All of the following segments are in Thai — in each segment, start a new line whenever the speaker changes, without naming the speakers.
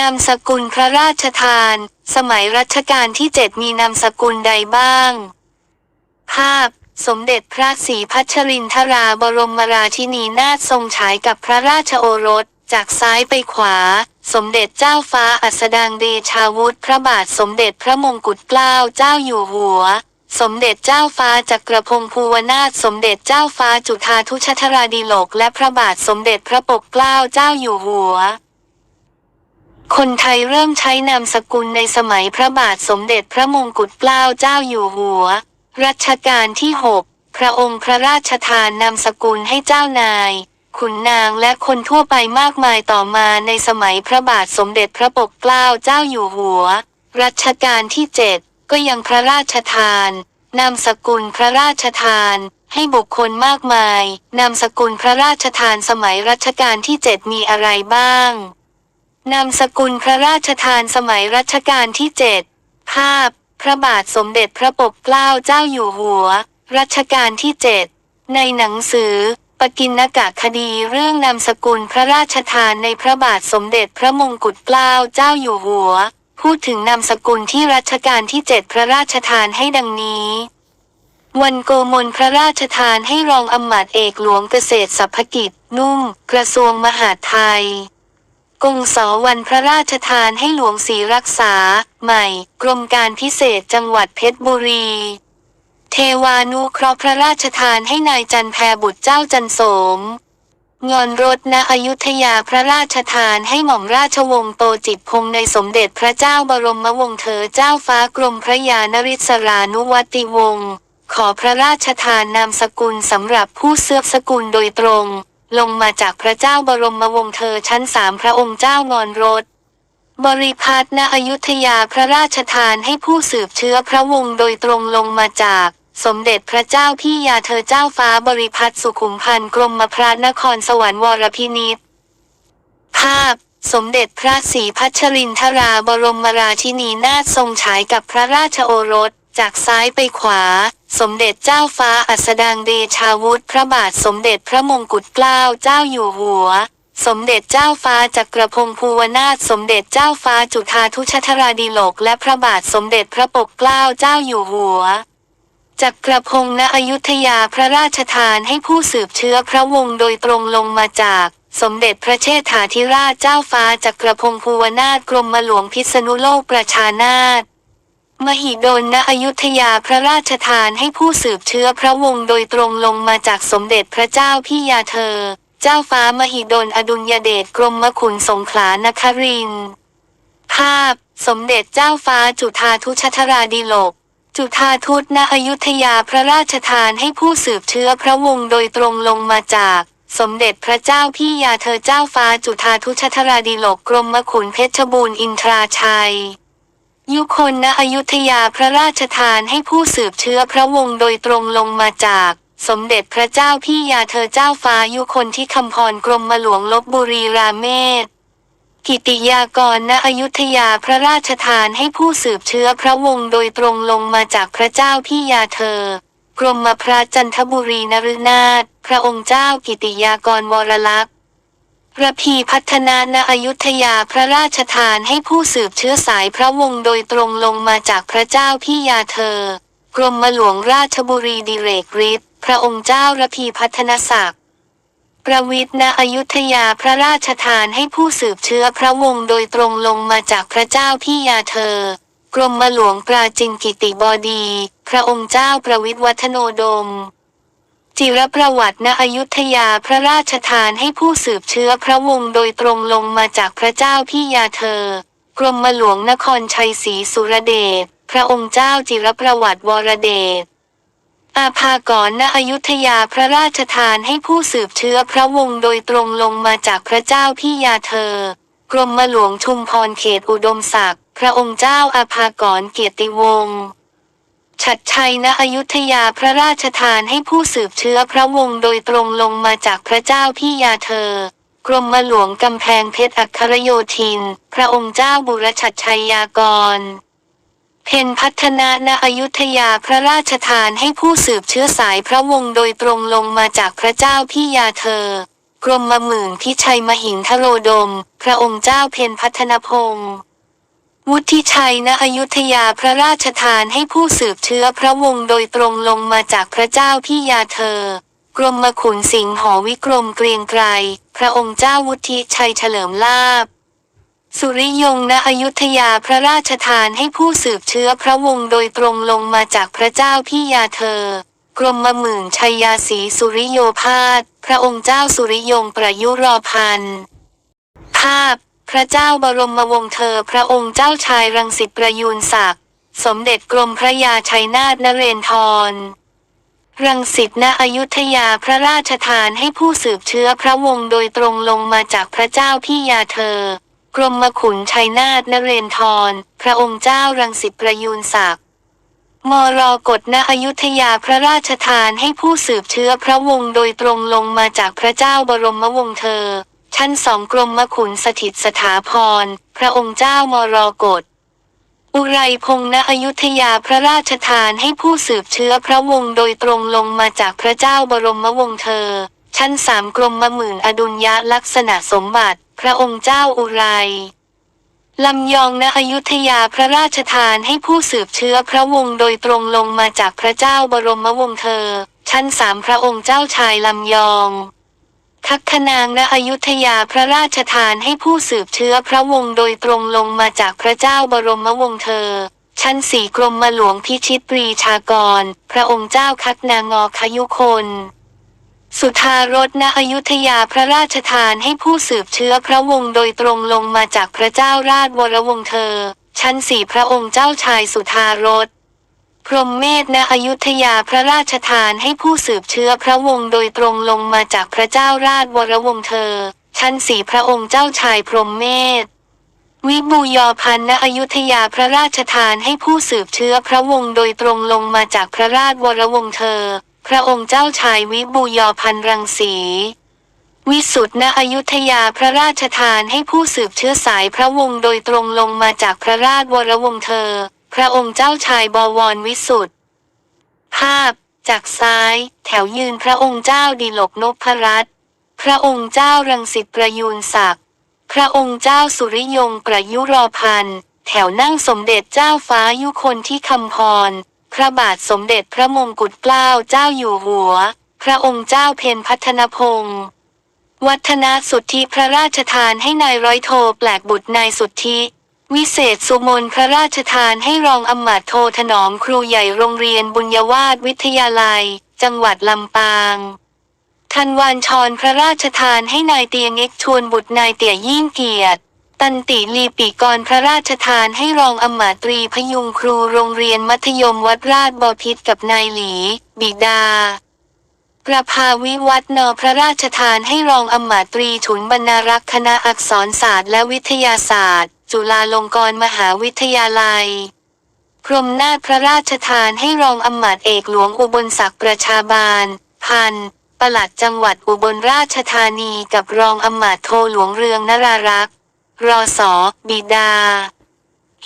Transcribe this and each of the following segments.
นามสกุลพระราชทาน สมัยรัชกาลที่เจ็ดมีนามสกุลใดบ้าง ภาพ สมเด็จพระศรีพัชรินทราบรมราชินีนาถทรงฉายกับพระราชโอรส จากซ้ายไปขวา สมเด็จเจ้าฟ้าอัสดางเดชาวุธพระบาทสมเด็จพระมงกุฎเกล้าเจ้าอยู่หัว สมเด็จเจ้าฟ้าจักรพงศ์ภูวนาถสมเด็จเจ้าฟ้าจุฑาทุชธราดีโลกและพระบาทสมเด็จพระปกเกล้าเจ้าอยู่หัว คนไทยเริ่มใช้นามสกุลในสมัยพระบาทสมเด็จพระมงกุฎเกล้าเจ้าอยู่หัว รัชกาลที่ 6 พระองค์พระราชทานนามสกุลให้เจ้านาย ขุนนางและคนทั่วไปมากมายต่อมาในสมัยพระบาทสมเด็จพระปกเกล้าเจ้าอยู่หัว รัชกาลที่ 7 ก็ยังพระราชทาน นามสกุลพระราชทานให้บุคคลมากมาย นามสกุลพระราชทานสมัยรัชกาลที่ 7 มีอะไรบ้าง นามสกุลพระราชทานสมัยรัชกาลที่7ภาพ พระบาทสมเด็จพระปกเกล้าเจ้าอยู่หัว รัชกาลที่7ในหนังสือ ปกิณกะคดีเรื่องนามสกุลพระราชทานในพระบาทสมเด็จพระมงกุฎเกล้าเจ้าอยู่หัว พูดถึงนามสกุลที่รัชกาลที่7พระราชทานให้ดังนี้ วันโกมลพระราชทานให้รองอำมาตย์เอกหลวงเกษตรสัพพกิจ นุ่ม กระทรวงมหาดไทย กงสอวันพระราชทานให้หลวงศรีรักษา ใหม่ กรมการพิเศษจังหวัดเพชรบุรี เทวานุเคราะห์พระราชทานให้นายจันแพรบุตรเจ้าจันโสมงอนรถณอยุธยาพระราชทานให้หม่อมราชวงศ์โตจิตพงศ์ในสมเด็จพระเจ้าบรมวงศ์เธอเจ้าฟ้ากรมพระยานริศรานุวัติวงศ์ขอพระราชทานนามสกุลสำหรับผู้เสือสกุลโดยตรง ลงมาจากพระเจ้าบรมวงศ์เธอชั้นสามพระองค์เจ้างอนรถ บริพัตรณอยุธยาพระราชทานให้ผู้สืบเชื้อพระวงศ์โดยตรงลงมาจาก สมเด็จพระเจ้าพี่ยาเธอเจ้าฟ้าบริพัตรสุขุมพันธ์กรมพระนครสวรรค์วรพินิษภาพสมเด็จพระศรีพัชรินทราบรมราชินีนาถทรงฉายกับพระราชโอรส จากซ้ายไปขวา สมเด็จเจ้าฟ้าอัสดางเดชาวุธพระบาทสมเด็จพระมงกุฎเกล้าเจ้าอยู่หัว สมเด็จเจ้าฟ้าจักรพงศ์ภูวนาถสมเด็จเจ้าฟ้าจุฑาทุชธราดีโลกและพระบาทสมเด็จพระปกเกล้าเจ้าอยู่หัวจักรพงศ์ณอยุธยาพระราชทานให้ผู้สืบเชื้อพระวงศ์โดยตรงลงมาจาก สมเด็จพระเชษฐาธิราชเจ้าฟ้าจักรพงศ์ภูวนาถกรมหลวงพิษณุโลกประชานาถ มหิดลณอยุธยาพระราชทานให้ผู้สืบเชื้อพระวงศ์โดยตรงลงมาจากสมเด็จพระเจ้าพี่ยาเธอ เจ้าฟ้ามหิดลอดุลยเดชกรมมขุนสงขลานครินภาพ สมเด็จเจ้าฟ้าจุฑาทุชธราดีโลก จุฑาทุตณอยุธยาพระราชทานให้ผู้สืบเชื้อพระวงศ์โดยตรงลงมาจาก สมเด็จพระเจ้าพี่ยาเธอเจ้าฟ้าจุฑาทุชธราดีโลกกรมมขุนเพชรบูรณ์อินทราชัย ยุคนณอยุธยาพระราชทานให้ผู้สืบเชื้อพระวงศ์โดยตรงลงมาจาก สมเด็จพระเจ้าพี่ยาเธอเจ้าฟ้ายุคนที่คำพรกรมมาหลวงลบบุรีราเมศกิติยากรณอยุธยาพระราชทานให้ผู้สืบเชื้อพระวงศ์โดยตรงลงมาจากพระเจ้าพี่ยาเธอกรมพระจันทบุรีนฤนาถพระองค์เจ้ากิติยากรวรลักษณ์ ระพีพัฒนาณอยุธยาพระราชทานให้ผู้สืบเชื้อสายพระวงศ์โดยตรงลงมาจากพระเจ้าพี่ยาเธอกรมหลวงราชบุรีดิเรกฤทธิ์พระองค์เจ้าระพีพัฒนศักดิ์ประวิทย์ณอยุธยาพระราชทานให้ผู้สืบเชื้อพระวงศ์โดยตรงลงมาจากพระเจ้าพี่ยาเธอกรมหลวงปราจินกิติบดี พระองค์เจ้าประวิทย์วัฒโนดม จิรประวัติณอยุธยาพระราชทานให้ผู้สืบเชื้อพระวงศ์โดยตรงลงมาจากพระเจ้าพี่ยาเธอกรมหลวงนครชัยศรีสุรเดชพระองค์เจ้าจิรประวัติวรเดชอาภากรณอยุธยาพระราชทานให้ผู้สืบเชื้อพระวงศ์โดยตรงลงมาจากพระเจ้าพี่ยาเธอกรมหลวงชุมพรเขตอุดมศักดิ์พระองค์เจ้าอาภากรเกียรติวงศ์ ฉัดชัยณอยุธยาพระราชทานให้ผู้สืบเชื้อพระวงศ์โดยตรงลงมาจากพระเจ้าพี่ยาเธอ กรมมหลวงกำแพงเพชรอัครโยธิน พระองค์เจ้าบุรชัดชัยยากรเพนพัฒนาณอยุธยาพระราชทานให้ผู้สืบเชื้อสายพระวงศ์โดยตรงลงมาจากพระเจ้าพี่ยาเธอ กรมมหมื่นพิชัยมหิงทโรดม พระองค์เจ้าเพียรพัฒนพงศ์ วุฒิชัยณอยุธยาพระราชทานให้ผู้สืบเชื้อพระวงศ์โดยตรงลงมาจากพระเจ้าพี่ยาเธอ กรมมขุนสิงห์หอวิกรมเกรียงไกรพระองค์เจ้าวุฒิชัยเฉลิมลาภสุริยงณอยุธยาพระราชทานให้ผู้สืบเชื้อพระวงศ์โดยตรงลงมาจากพระเจ้าพี่ยาเธอ กรมมหมื่นชัยยาศีสุริโยพาสพระองค์เจ้าสุริยงประยุรอพันธ์ภาพ พระเจ้าบรมวงศ์เธอพระองค์เจ้าชายรังสิตประยูนศักดิ์สมเด็จกรมพระยาชัยนาทนเรนทร รังสิตณอยุธยาพระราชทานให้ผู้สืบเชื้อพระวงศ์โดยตรงลงมาจากพระเจ้าพี่ยาเธอ กรมมขุนชัยนาทนเรนทร พระองค์เจ้ารังสิตประยูนศักดิ์มรกฎณอยุธยาพระราชทานให้ผู้สืบเชื้อพระวงศ์โดยตรงลงมาจากพระเจ้าบรมวงศ์เธอ ชั้นสองกรมมขุนสถิตสถาพร พระองค์เจ้ามรกฎอุไรพงษ์ณอยุธยาพระราชทานให้ผู้สืบเชื้อพระวงศ์โดยตรงลงมาจากพระเจ้าบรมวงศ์เธอ ชั้นสามกรมมหมื่นอดุลยลักษณะสมบัติ พระองค์เจ้าอุไรลำยองณอยุธยาพระราชทานให้ผู้สืบเชื้อพระวงศ์โดยตรงลงมาจากพระเจ้าบรมวงศ์เธอ ชั้นสามพระองค์เจ้าชายลำยอง คักคนางณอยุธยาพระราชทานให้ผู้สืบเชื้อพระวงศ์โดยตรงลงมาจากพระเจ้าบรมวงศ์เธอ ชั้นสี่กรมมาหลวงพิชิตปรีชากร พระองค์เจ้าคักนางอคยุคนสุธารสณอยุธยาพระราชทานให้ผู้สืบเชื้อพระวงศ์โดยตรงลงมาจากพระเจ้าราชวรวงศ์เธอ ชั้นสี่พระองค์เจ้าชายสุธารส พรหมเมธณอยุธยาพระราชทานให้ผู้สืบเชื้อพระวงศ์โดยตรงลงมาจากพระเจ้าราชวรวงศ์เธอ ชั้นสี่พระองค์เจ้าชายพรหมเมธวิบูยอพันณอยุธยาพระราชทานให้ผู้สืบเชื้อพระวงศ์โดยตรงลงมาจากพระราชวรวงศ์เธอ พระองค์เจ้าชายวิบูยอพันรังสีวิสุทธณอยุธยาพระราชทานให้ผู้สืบเชื้อสายพระวงศ์โดยตรงลงมาจากพระราชวรวงศ์เธอ ระองค์เจ้าชายบวรวิสุทธิภาพ จากซ้าย แถวยืนพระองค์เจ้าดิลกนพรัตน์พระองค์เจ้ารังสิตประยูนศักดิ์พระองค์เจ้าสุริยงประยุรพันธ์แถวนั่งสมเด็จเจ้าฟ้ายุคนที่คำพร พระบาทสมเด็จพระมงกุฎเกล้าเจ้าอยู่หัว พระองค์เจ้าเพนพัฒนพงศ์วัฒนสุทธิพระราชทานให้นายร้อยโทแปลกบุตรนายสุทธิ วิเศษสุมนพระราชทานให้รองอำมาตย์โทถนอมครูใหญ่โรงเรียนบุญยวาสวิทยาลัย จังหวัดลำปางทันวานชรพระราชทานให้นายเตียงเอกชวนบุตรนายเตี่ยยิ่งเกียรติ ตันติลีปีกรพระราชทานให้รองอำมาตรีพยุงครูโรงเรียนมัธยมวัดราชบพิตรกับนายหลี บิดาประภาวิวัฒนพระราชทานให้รองอำมาตรีฉุนบรรณารักษ์คณะอักษรศาสตร์และวิทยาศาสตร์ จุฬาลงกรณ์มหาวิทยาลัย พรมนาถพระราชทานให้รองอำมาตย์เอกหลวงอุบลศักดิ์ประชาบาล พันปลัดจังหวัดอุบลราชธานีกับรองอำมาตย์โทหลวงเรืองนรารักษ์รอสอบิดา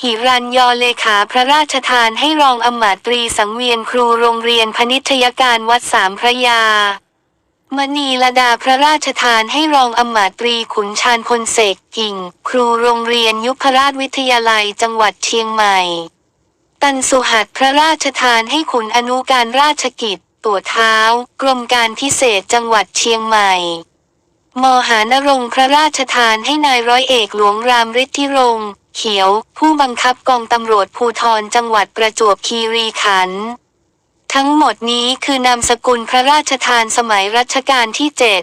หิรัญยอเลขาพระราชทานให้รองอำมาตรีสังเวียนครูโรงเรียนพนิชยการวัดสามพระยา มณีลดาพระราชทานให้รองอำมาตรีขุนชานพลเสกกิ่ง ครูโรงเรียนยุพราชวิทยาลัยจังหวัดเชียงใหม่ ตันสุหัสพระราชทานให้ขุนอนุการราชกิจ ตัวเท้า กรมการพิเศษจังหวัดเชียงใหม่ มหานรงพระราชทานให้นายร้อยเอกหลวงรามฤทธิรงเขียว ผู้บังคับกองตำรวจภูธรจังหวัดประจวบคีรีขันธ์ ทั้งหมดนี้คือนามสกุลพระราชทานสมัยรัชกาลที่เจ็ด